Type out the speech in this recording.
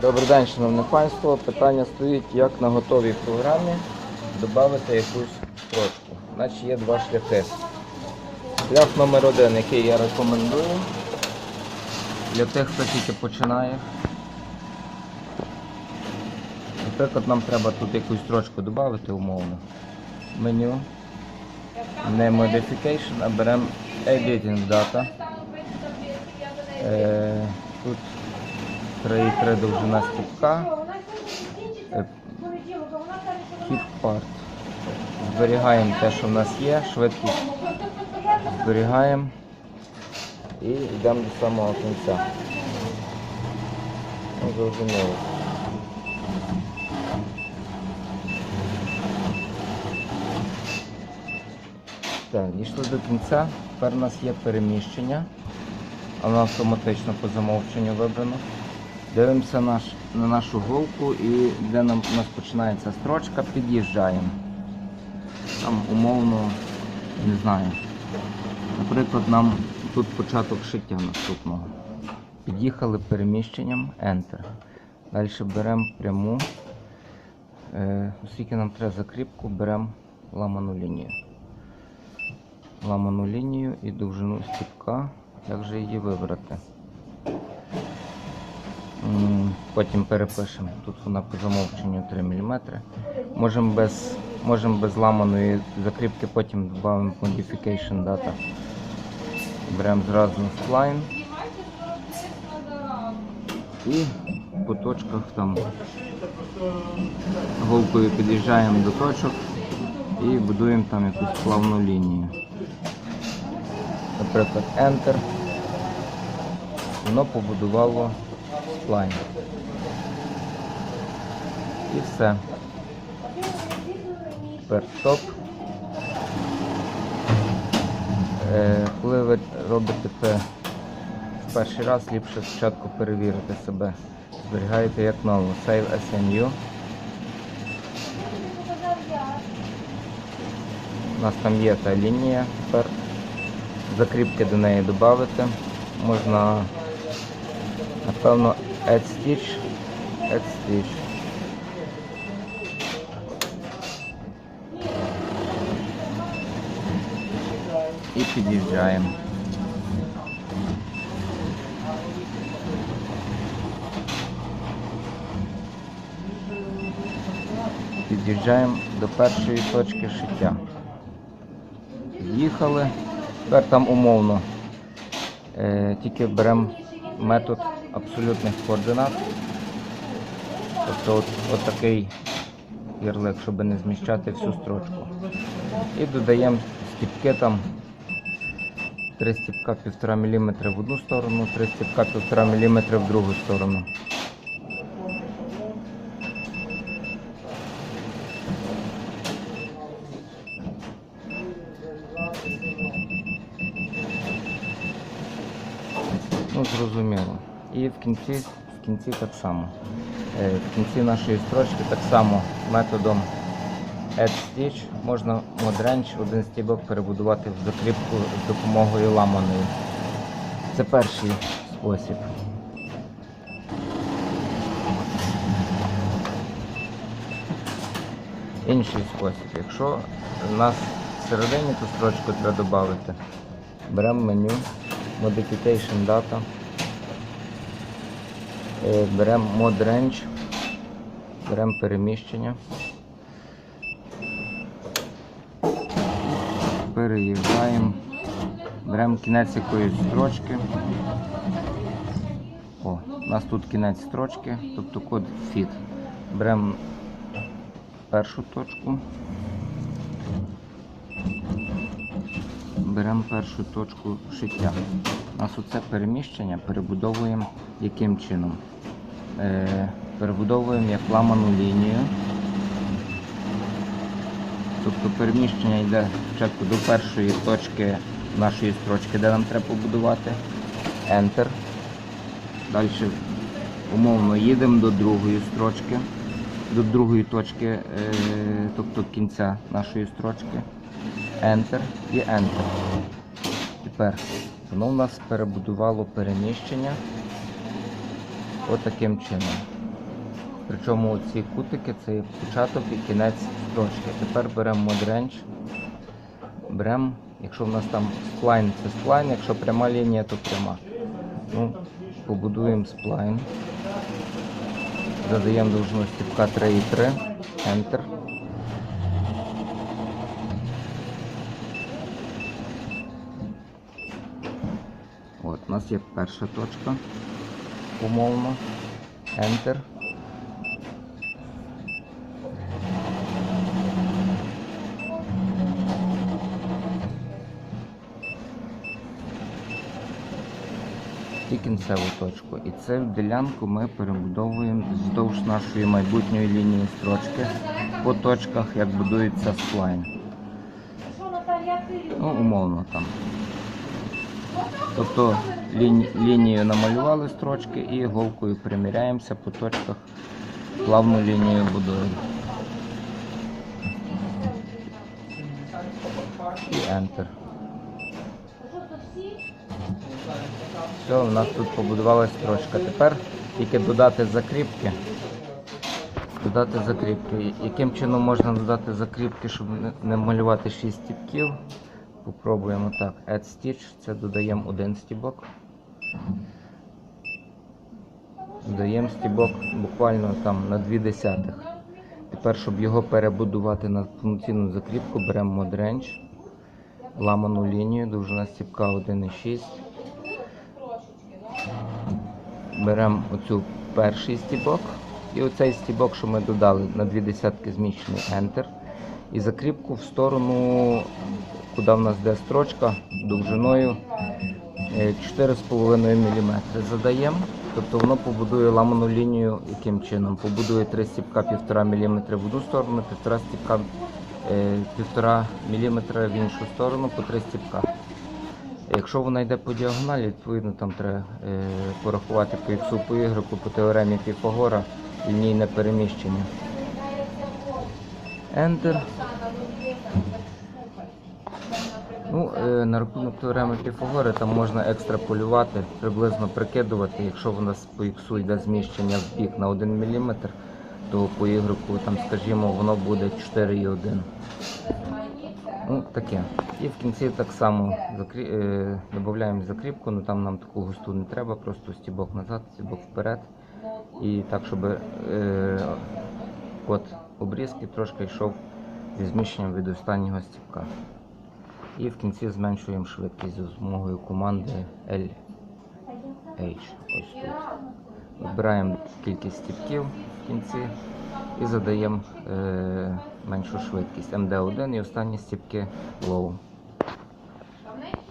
Добрий день, шановне панство. Питання стоїть, як на готовій програмі додати якусь строчку. Значить є два шляхи. Шлях номер один, який я рекомендую для тих, хто тільки починає. Наприклад, нам треба тут якусь строчку додати умовно. Меню. Не Modification, а беремо Editing Data. Е, тут 3,3 довжина стіпка. Е, part. Зберігаємо те, що в нас є, швидкість зберігаємо і йдемо до самого кінця. Ну, зрозуміло. Так, дійшли до кінця. Тепер у нас є переміщення. Воно автоматично по замовченню вибрано. Дивимося наш, на нашу голку і де нам, у нас починається строчка, під'їжджаємо. Там умовно, не знаю. Наприклад, нам тут початок шиття наступного. Під'їхали переміщенням, Enter. Далі беремо пряму. Е, оскільки нам треба закріпку, беремо ламану лінію. Ламану лінію і довжину стіпка. Як же її вибрати? Потім перепишемо. Тут вона по замовченню 3 мм. Можемо без, можемо без ламаної закріпки, потім додамо modification data. Беремо зразу spline і по точках там голкою під'їжджаємо до точок і будуємо там якусь плавну лінію. Наприклад, Enter. Воно побудувало сплайн. І все. Тепер стоп. Е, коли ви робите це в перший раз, ліпше спочатку перевірити себе. Зберігаєте як нову. Save as. У нас там є та лінія. Тепер закріпки до неї додати. Можна, напевно, add stitch, add stitch. І під'їжджаємо. Під'їжджаємо до першої точки шиття. Їхали. Тепер там умовно. Е, тільки беремо метод абсолютних координат. Тобто от, от такий ярлик, щоб не зміщати всю строчку. І додаємо стіпки там 3 стіпка 1,5 мм в одну сторону, 3 стіпка 1,5 мм в другу сторону. Ну, зрозуміло. І в кінці, в кінці так само. Е, В кінці нашої строчки так само методом Add Stitch можна модранч один стібок перебудувати в закріпку з допомогою ламаної. Це перший спосіб. Інший спосіб. Якщо у нас всередині ту строчку треба додати, беремо меню, Modification Data, беремо Mod Range, беремо переміщення, переїжджаємо, беремо кінець якоїсь строчки. О, у нас тут кінець строчки, тобто код fit. Беремо першу точку. Беремо першу точку шиття. У нас оце переміщення перебудовуємо яким чином? Е, перебудовуємо як ламану лінію. Тобто переміщення йде спочатку до першої точки нашої строчки, де нам треба побудувати. Enter. Далі умовно їдемо до другої строчки, до другої точки, е, тобто кінця нашої строчки. Enter і Enter. Тепер воно у нас перебудувало переміщення отаким чином. Причому ці кутики це початок і кінець строчки. Тепер беремо модренч. Беремо, якщо в нас там сплайн, це сплайн, якщо пряма лінія, то пряма. Ну, побудуємо сплайн. Задаємо довжину стіпка 3,3. Enter. У нас є перша точка. Умовно. Enter. І кінцеву точку. І цю ділянку ми перебудовуємо вздовж нашої майбутньої лінії строчки по точках, як будується сплайн. Ну, умовно там. Тобто ліні, лінію намалювали строчки і голкою приміряємося по точках, плавну лінію будуємо. І Enter. Все, у нас тут побудувалась строчка. Тепер тільки додати закріпки. Додати закріпки. Яким чином можна додати закріпки, щоб не малювати 6 стіпків? Попробуємо так. Add stitch, це додаємо один стібок. Додаємо стібок буквально там на 2 десятих. Тепер, щоб його перебудувати на повноцінну закріпку, беремо Modrange, ламану лінію, довжина стібка 1,6. Беремо оцю перший стібок і оцей стібок, що ми додали на дві десятки зміщений Enter. І закріпку в сторону, куди в нас йде строчка, довжиною е, 4,5 мм задаємо. Тобто воно побудує ламану лінію яким чином? Побудує три стібка 1,5 мм в одну сторону, 1,5 стібка е, 1,5 мм в іншу сторону по три стібка. Якщо вона йде по діагоналі, відповідно там треба е, порахувати по іксу по Y по теоремі Піфагора лінійне переміщення. Enter. Ну, е, на рахунок теореми Піфагора там можна екстраполювати, приблизно прикидувати, якщо в нас по іксу йде зміщення в бік на 1 мм, то по Y, там, скажімо, воно буде 4,1. Ну, таке. І в кінці так само закрі... е, додаємо закріпку, ну там нам таку густу не треба, просто стібок назад, стібок вперед. І так, щоб е, код обрізки трошки йшов зі зміщенням від останнього стіпка. І в кінці зменшуємо швидкість за допомогою команди LH. Ось тут. Вибираємо кількість стіпків в кінці і задаємо е, меншу швидкість МД1 і останні стіпки low.